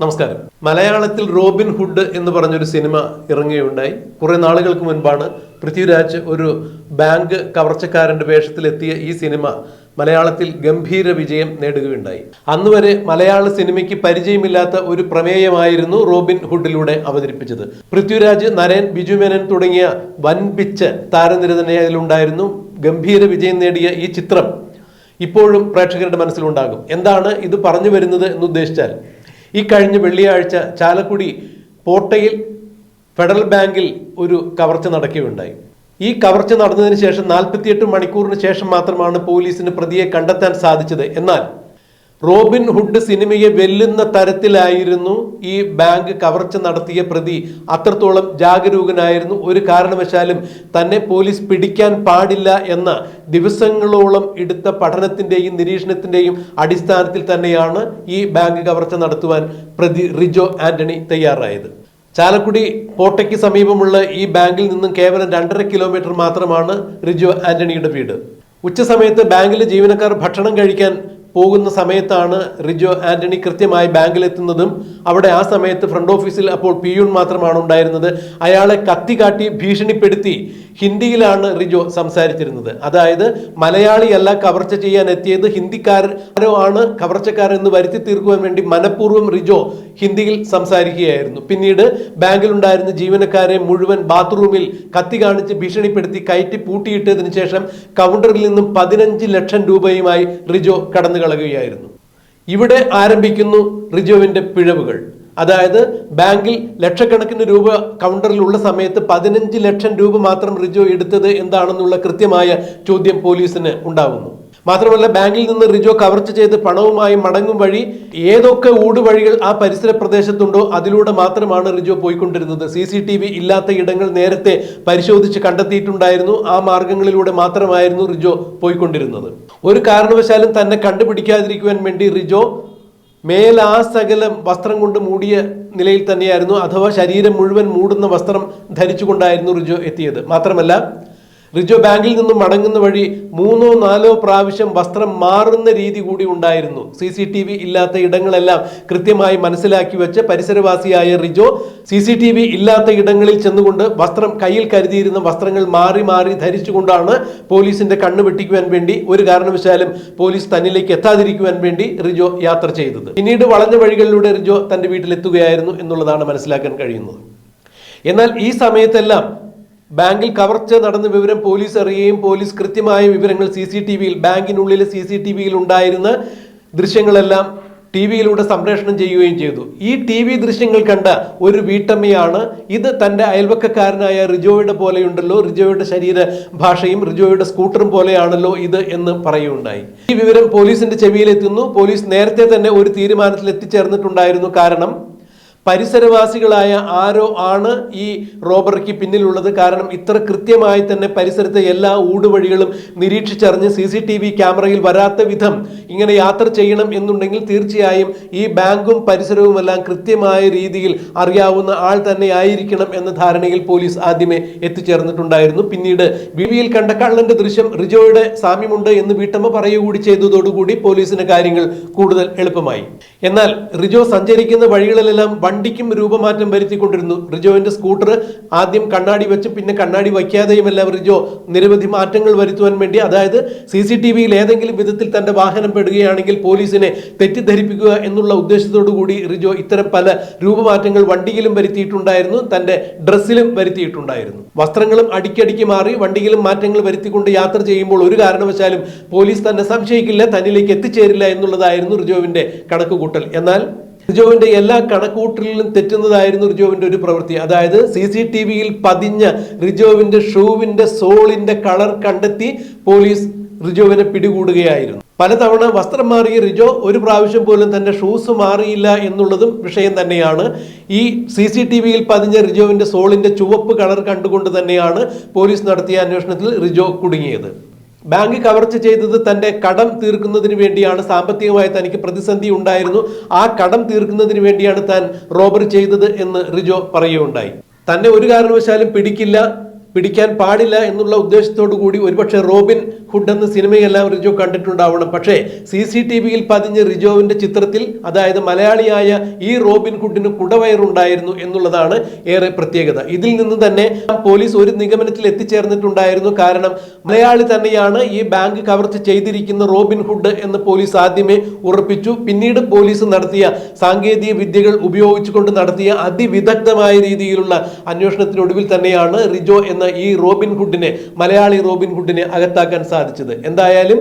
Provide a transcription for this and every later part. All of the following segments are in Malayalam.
നമസ്കാരം. മലയാളത്തിൽ റോബിൻ ഹുഡ് എന്ന് പറഞ്ഞൊരു സിനിമ ഇറങ്ങുകയുണ്ടായി കുറെ നാളുകൾക്ക് മുൻപാണ് പൃഥ്വിരാജ് ഒരു ബാങ്ക് കവർച്ചക്കാരന്റെ വേഷത്തിലെത്തിയ ഈ സിനിമ മലയാളത്തിൽ ഗംഭീര വിജയം നേടുകയുണ്ടായി. അന്ന് വരെ മലയാള സിനിമയ്ക്ക് പരിചയമില്ലാത്ത ഒരു പ്രമേയമായിരുന്നു റോബിൻ ഹുഡിലൂടെ അവതരിപ്പിച്ചത്. പൃഥ്വിരാജ് നരേൻ ബിജു മേനൻ തുടങ്ങിയ വൻപിച്ച് താരനിര തന്നെ അതിലുണ്ടായിരുന്നു ഗംഭീര വിജയം നേടിയ ഈ ചിത്രം ഇപ്പോഴും പ്രേക്ഷകരുടെ മനസ്സിലുണ്ടാകും. എന്താണ് ഇത് പറഞ്ഞു വരുന്നത് എന്ന് ഉദ്ദേശിച്ചാൽ ഈ കഴിഞ്ഞ വെള്ളിയാഴ്ച ചാലക്കുടി പോട്ടയിൽ ഫെഡറൽ ബാങ്കിൽ ഒരു കവർച്ച നടക്കുകയുണ്ടായി. ഈ കവർച്ച നടന്നതിന് ശേഷം നാൽപ്പത്തിയെട്ട് മണിക്കൂറിന് ശേഷം മാത്രമാണ് പോലീസിന് പ്രതിയെ കണ്ടെത്താൻ സാധിച്ചത്. എന്നാൽ റോബിൻ ഹുഡ് സിനിമയെ വെല്ലുന്ന തരത്തിലായിരുന്നു ഈ ബാങ്ക് കവർച്ച നടത്തിയ പ്രതി. അത്രത്തോളം ജാഗരൂകനായിരുന്നു. ഒരു കാരണവശാലും തന്നെ പോലീസ് പിടിക്കാൻ പാടില്ല എന്ന ദിവസങ്ങളോളം എടുത്ത പഠനത്തിന്റെയും നിരീക്ഷണത്തിന്റെയും അടിസ്ഥാനത്തിൽ തന്നെയാണ് ഈ ബാങ്ക് കവർച്ച നടത്തുവാൻ പ്രതി റിജോ ആന്റണി തയ്യാറായത്. ചാലക്കുടി കോട്ടയ്ക്ക് സമീപമുള്ള ഈ ബാങ്കിൽ നിന്നും കേവലം രണ്ടര കിലോമീറ്റർ മാത്രമാണ് റിജോ ആന്റണിയുടെ വീട്. ഉച്ചസമയത്ത് ബാങ്കിലെ ജീവനക്കാർ ഭക്ഷണം കഴിക്കാൻ പോകുന്ന സമയത്താണ് റിജോ ആന്റണി കൃത്യമായി ബാങ്കിലെത്തുന്നതും അവിടെ ആ സമയത്ത് ഫ്രണ്ട് ഓഫീസിൽ അപ്പോൾ പിയൂൺ മാത്രമാണ് ഉണ്ടായിരുന്നത്. അയാളെ കത്തി കാട്ടി ഭീഷണിപ്പെടുത്തി. ഹിന്ദിയിലാണ് റിജോ സംസാരിച്ചിരുന്നത്. അതായത് മലയാളിയല്ല കവർച്ച ചെയ്യാൻ എത്തിയത് ഹിന്ദിക്കാരോ ആണ് കവർച്ചക്കാരെന്ന് വരുത്തി തീർക്കുവാൻ വേണ്ടി മനഃപൂർവം റിജോ ഹിന്ദിയിൽ സംസാരിക്കുകയായിരുന്നു. പിന്നീട് ബാങ്കിലുണ്ടായിരുന്ന ജീവനക്കാരെ മുഴുവൻ ബാത്റൂമിൽ കത്തി കാണിച്ച് ഭീഷണിപ്പെടുത്തി കയറ്റി പൂട്ടിയിട്ടതിനു ശേഷം കൗണ്ടറിൽ നിന്നും പതിനഞ്ച് ലക്ഷം രൂപയുമായി റിജോ കടന്നു കളയുകയായിരുന്നു ഇവിടെ ആരംഭിക്കുന്നു റിജോവിന്റെ പിഴവുകൾ. അതായത് ബാങ്കിൽ ലക്ഷക്കണക്കിന് രൂപ കൗണ്ടറിലുള്ള സമയത്ത് പതിനഞ്ച് ലക്ഷം രൂപ മാത്രം റിജോ എടുത്തത് എന്താണെന്നുള്ള കൃത്യമായ ചോദ്യം പോലീസിന് ഉണ്ടാകുന്നു മാത്രമല്ല ബാങ്കിൽ നിന്ന് റിജോ കവർച്ച ചെയ്ത് പണവുമായി മടങ്ങും വഴി ഏതൊക്കെ ഊടുവഴികൾ ആ പരിസര പ്രദേശത്തുണ്ടോ അതിലൂടെ മാത്രമാണ് റിജോ പോയിക്കൊണ്ടിരുന്നത്. സി സി ടി വി ഇല്ലാത്ത ഇടങ്ങൾ നേരത്തെ പരിശോധിച്ച് കണ്ടെത്തിയിട്ടുണ്ടായിരുന്നു. ആ മാർഗങ്ങളിലൂടെ മാത്രമായിരുന്നു റിജോ പോയിക്കൊണ്ടിരുന്നത്. ഒരു കാരണവശാലും തന്നെ കണ്ടുപിടിക്കാതിരിക്കുവാൻ വേണ്ടി റിജോ മേലാസകലം വസ്ത്രം കൊണ്ട് മൂടിയ നിലയിൽ തന്നെയായിരുന്നു. അഥവാ ശരീരം മുഴുവൻ മൂടുന്ന വസ്ത്രം ധരിച്ചുകൊണ്ടായിരുന്നു റിജോ എത്തിയത്. മാത്രമല്ല റിജോ ബാങ്കിൽ നിന്നും മടങ്ങുന്ന വഴി മൂന്നോ നാലോ പ്രാവശ്യം വസ്ത്രം മാറുന്ന രീതി കൂടി ഉണ്ടായിരുന്നു. സി സി ടി വി ഇല്ലാത്ത ഇടങ്ങളെല്ലാം കൃത്യമായി മനസ്സിലാക്കി വെച്ച് പരിസരവാസിയായ Rijo C C T V ഇല്ലാത്ത ഇടങ്ങളിൽ ചെന്നുകൊണ്ട് വസ്ത്രം കയ്യിൽ കരുതിയിരുന്ന വസ്ത്രങ്ങൾ മാറി മാറി ധരിച്ചുകൊണ്ടാണ് പോലീസിന്റെ കണ്ണു വെട്ടിക്കുവാൻ വേണ്ടി ഒരു കാരണവശാലും പോലീസ് തന്നിലേക്ക് എത്താതിരിക്കുവാൻ വേണ്ടി റിജോ യാത്ര ചെയ്തത്. പിന്നീട് വളഞ്ഞ വഴികളിലൂടെ റിജോ തന്റെ വീട്ടിലെത്തുകയായിരുന്നു എന്നുള്ളതാണ് മനസ്സിലാക്കാൻ കഴിയുന്നത്. എന്നാൽ ഈ സമയത്തെല്ലാം ബാങ്കിൽ കവർച്ച നടന്ന വിവരം പോലീസ് അറിയുകയും പോലീസ് കൃത്യമായ വിവരങ്ങൾ സി സി ടി വിയിൽ ബാങ്കിനുള്ളിലെ സി സി ടി വിയിൽ ഉണ്ടായിരുന്ന ദൃശ്യങ്ങളെല്ലാം ടി വിയിലൂടെ സംപ്രേഷണം ചെയ്യുകയും ചെയ്തു. ഈ ടി വി ദൃശ്യങ്ങൾ കണ്ട ഒരു വീട്ടമ്മയാണ്. ഇത് തന്റെ അയൽവക്കക്കാരനായ റിജോയുടെ പോലെയുണ്ടല്ലോ. റിജോയുടെ ശരീര ഭാഷയും റിജോയുടെ സ്കൂട്ടറും പോലെയാണല്ലോ ഇത് എന്ന് പറയുകയുണ്ടായി. ഈ വിവരം പോലീസിന്റെ ചെവിയിലെത്തുന്നു. പോലീസ് നേരത്തെ തന്നെ ഒരു തീരുമാനത്തിൽ എത്തിച്ചേർന്നിട്ടുണ്ടായിരുന്നു. കാരണം പരിസരവാസികളായ ആരോ ആണ് ഈ റോബറിക്ക് പിന്നിലുള്ളത്. കാരണം ഇത്ര കൃത്യമായി തന്നെ പരിസരത്തെ എല്ലാ ഊടുവഴികളും നിരീക്ഷിച്ചറിഞ്ഞ് സി സി ടി വി ക്യാമറയിൽ വരാത്ത വിധം ഇങ്ങനെ യാത്ര ചെയ്യണം എന്നുണ്ടെങ്കിൽ തീർച്ചയായും ഈ ബാങ്കും പരിസരവുമെല്ലാം കൃത്യമായ രീതിയിൽ അറിയാവുന്ന ആൾ തന്നെ ആയിരിക്കണം എന്ന ധാരണയിൽ പോലീസ് ആദ്യമേ എത്തിച്ചേർന്നിട്ടുണ്ടായിരുന്നു. പിന്നീട് വിവിയിൽ കണ്ട കള്ളന്റെ ദൃശ്യം റിജോയുടെ സാമ്യമുണ്ട് എന്ന് വീട്ടമ്മ പറയുകൂടി ചെയ്തതോടുകൂടി പോലീസിന് കാര്യങ്ങൾ കൂടുതൽ എളുപ്പമായി. എന്നാൽ റിജോ സഞ്ചരിക്കുന്ന വഴികളിലെല്ലാം വണ്ടിക്കും രൂപമാറ്റം വരുത്തിക്കൊണ്ടിരുന്നു. റിജോവിന്റെ സ്കൂട്ടർ ആദ്യം കണ്ണാടി വെച്ച് പിന്നെ കണ്ണാടി വയ്ക്കാതെയുമെല്ലാം റിജോ നിരവധി മാറ്റങ്ങൾ വരുത്തുവാൻ വേണ്ടി അതായത് സി സി ടി വിയിൽ ഏതെങ്കിലും വിധത്തിൽ തന്റെ വാഹനം പെടുകയാണെങ്കിൽ പോലീസിനെ തെറ്റിദ്ധരിപ്പിക്കുക എന്നുള്ള ഉദ്ദേശത്തോടു കൂടി റിജോ ഇത്തരം പല രൂപമാറ്റങ്ങൾ വണ്ടിയിലും വരുത്തിയിട്ടുണ്ടായിരുന്നു തന്റെ ഡ്രസ്സിലും വരുത്തിയിട്ടുണ്ടായിരുന്നു. വസ്ത്രങ്ങളും അടിക്കടിക്ക് മാറി വണ്ടിയിലും മാറ്റങ്ങൾ വരുത്തിക്കൊണ്ട് യാത്ര ചെയ്യുമ്പോൾ ഒരു കാരണവശാലും പോലീസ് തന്നെ സംശയിക്കില്ല തന്നിലേക്ക് എത്തിച്ചേരില്ല എന്നുള്ളതായിരുന്നു റിജോവിന്റെ കണക്കുകൂട്ടൽ. എന്നാൽ റിജോവിന്റെ എല്ലാ കണക്കൂട്ടലിലും തെറ്റുന്നതായിരുന്നു റിജോവിന്റെ ഒരു പ്രവൃത്തി. അതായത് സി സി ടി വിയിൽ പതിഞ്ഞ റിജോവിന്റെ ഷൂവിന്റെ സോളിന്റെ കളർ കണ്ടെത്തി പോലീസ് റിജോവിനെ പിടികൂടുകയായിരുന്നു. പലതവണ വസ്ത്രം മാറിയ റിജോ ഒരു പ്രാവശ്യം പോലും തന്റെ ഷൂസ് മാറിയില്ല എന്നുള്ളതും വിഷയം തന്നെയാണ്. ഈ സി സി ടി വിയിൽ പതിഞ്ഞ റിജോവിന്റെ സോളിന്റെ ചുവപ്പ് കളർ കണ്ടുകൊണ്ട് തന്നെയാണ് പോലീസ് നടത്തിയ അന്വേഷണത്തിൽ റിജോ കുടുങ്ങിയത്. ബാങ്ക് കവർച്ച ചെയ്തത് തന്റെ കടം തീർക്കുന്നതിന് വേണ്ടിയാണ്. സാമ്പത്തികമായി തനിക്ക് പ്രതിസന്ധി ഉണ്ടായിരുന്നു. ആ കടം തീർക്കുന്നതിന് വേണ്ടിയാണ് താൻ റോബറി ചെയ്തത് എന്ന് റിജോ പറയുകയുണ്ടായി. തന്നെ ഒരു കാരണവശാലും പിടിക്കില്ല പിടിക്കാൻ പാടില്ല എന്നുള്ള ഉദ്ദേശത്തോടു കൂടി ഒരുപക്ഷെ റോബിൻ ഹുഡ് എന്ന സിനിമയെല്ലാം റിജോ കണ്ടിട്ടുണ്ടാവണം. പക്ഷേ സി സി ടി വിയിൽ പതിഞ്ഞ റിജോവിന്റെ ചിത്രത്തിൽ അതായത് മലയാളിയായ ഈ റോബിൻ ഹുഡിന് കുടവയറുണ്ടായിരുന്നു എന്നുള്ളതാണ് ഏറെ പ്രത്യേകത. ഇതിൽ നിന്ന് തന്നെ പോലീസ് ഒരു നിഗമനത്തിൽ എത്തിച്ചേർന്നിട്ടുണ്ടായിരുന്നു. കാരണം മലയാളി തന്നെയാണ് ഈ ബാങ്ക് കവർച്ച ചെയ്തിരിക്കുന്ന റോബിൻ ഹുഡ് എന്ന് പോലീസ് ആദ്യമേ ഉറപ്പിച്ചു. പിന്നീട് പോലീസ് നടത്തിയ സാങ്കേതിക വിദ്യകൾ ഉപയോഗിച്ചുകൊണ്ട് നടത്തിയ അതിവിദഗ്ധമായ രീതിയിലുള്ള അന്വേഷണത്തിനൊടുവിൽ തന്നെയാണ് റിജോ എന്ന ഈ റോബിൻ ഹുഡിനെ മലയാളി റോബിൻ ഹുഡിനെ അകത്താക്കാൻ സാധിച്ചത്. എന്തായാലും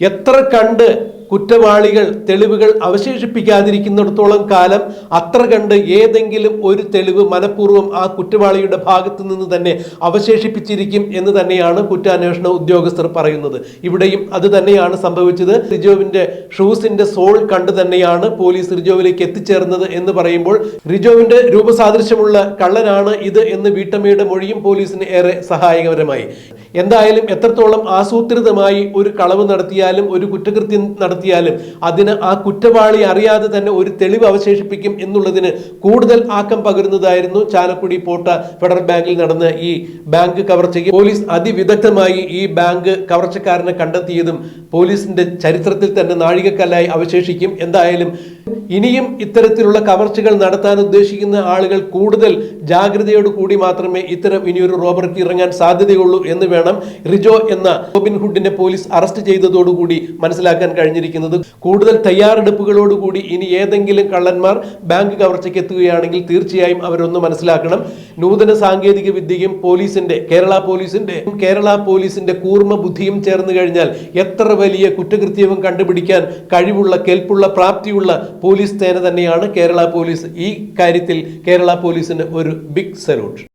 എത്ര കണ്ട് കുറ്റവാളികൾ തെളിവുകൾ അവശേഷിപ്പിക്കാതിരിക്കുന്നിടത്തോളം കാലം അത്ര കണ്ട് ഏതെങ്കിലും ഒരു തെളിവ് മനഃപൂർവം ആ കുറ്റവാളിയുടെ ഭാഗത്തു നിന്ന് തന്നെ അവശേഷിപ്പിച്ചിരിക്കും എന്ന് തന്നെയാണ് കുറ്റാന്വേഷണ ഉദ്യോഗസ്ഥർ പറയുന്നത്. ഇവിടെയും അത് തന്നെയാണ് സംഭവിച്ചത്. റിജോവിന്റെ ഷൂസിന്റെ സോൾ കണ്ട് തന്നെയാണ് പോലീസ് റിജോവിലേക്ക് എത്തിച്ചേർന്നത് എന്ന് പറയുമ്പോൾ റിജോവിന്റെ രൂപസാദൃശ്യമുള്ള കള്ളനാണ് ഇത് എന്ന് വീട്ടമ്മയുടെ മൊഴിയും പോലീസിന് ഏറെ സഹായകരമായി. എന്തായാലും എത്രത്തോളം ആസൂത്രിതമായി ഒരു കളവ് നടത്തിയാലും ഒരു കുറ്റകൃത്യം നടത്തിയാലും അതിന് ആ കുറ്റവാളി അറിയാതെ തന്നെ ഒരു തെളിവ് അവശേഷിപ്പിക്കും എന്നുള്ളതിന് കൂടുതൽ ആക്കം പകരുന്നതായിരുന്നു ചാലക്കുടി പോട്ട ഫെഡറൽ ബാങ്കിൽ നടന്ന ഈ ബാങ്ക് കവർച്ചയ്ക്ക്. പോലീസ് അതിവിദഗ്ധമായി ഈ ബാങ്ക് കവർച്ചക്കാരനെ കണ്ടെത്തിയതും പോലീസിന്റെ ചരിത്രത്തിൽ തന്നെ നാഴികക്കല്ലായി അവശേഷിക്കും. എന്തായാലും ഇനിയും ഇത്തരത്തിലുള്ള കവർച്ചകൾ നടത്താൻ ഉദ്ദേശിക്കുന്ന ആളുകൾ കൂടുതൽ ജാഗ്രതയോട് കൂടി മാത്രമേ ഇത്തരം ഇനിയൊരു റോബറിക്ക് ഇറങ്ങാൻ സാധ്യതയുള്ളൂ എന്ന് വേണം റിജോ എന്ന റോബിൻ ഹുഡിനെ പോലീസ് അറസ്റ്റ് ചെയ്തതോടുകൂടി മനസ്സിലാക്കാൻ കഴിഞ്ഞിരിക്കുന്നത്. കൂടുതൽ തയ്യാറെടുപ്പുകളോടുകൂടി ഇനി ഏതെങ്കിലും കള്ളന്മാർ ബാങ്ക് കവർച്ചയ്ക്ക് എത്തുകയാണെങ്കിൽ തീർച്ചയായും അവരൊന്ന് മനസ്സിലാക്കണം. നൂതന സാങ്കേതിക വിദ്യയും പോലീസിന്റെ കേരള പോലീസിന്റെ കേരള പോലീസിന്റെ കൂർമ്മ ബുദ്ധിയും ചേർന്ന് കഴിഞ്ഞാൽ എത്ര വലിയ കുറ്റകൃത്യവും കണ്ടുപിടിക്കാൻ കഴിവുള്ള കെൽപ്പുള്ള പ്രാപ്തിയുള്ള പോലീസ് സേന തന്നെയാണ് കേരള പോലീസ്. ഈ കാര്യത്തിൽ കേരള പോലീസിന് ഒരു ബിഗ് സല്യൂട്ട്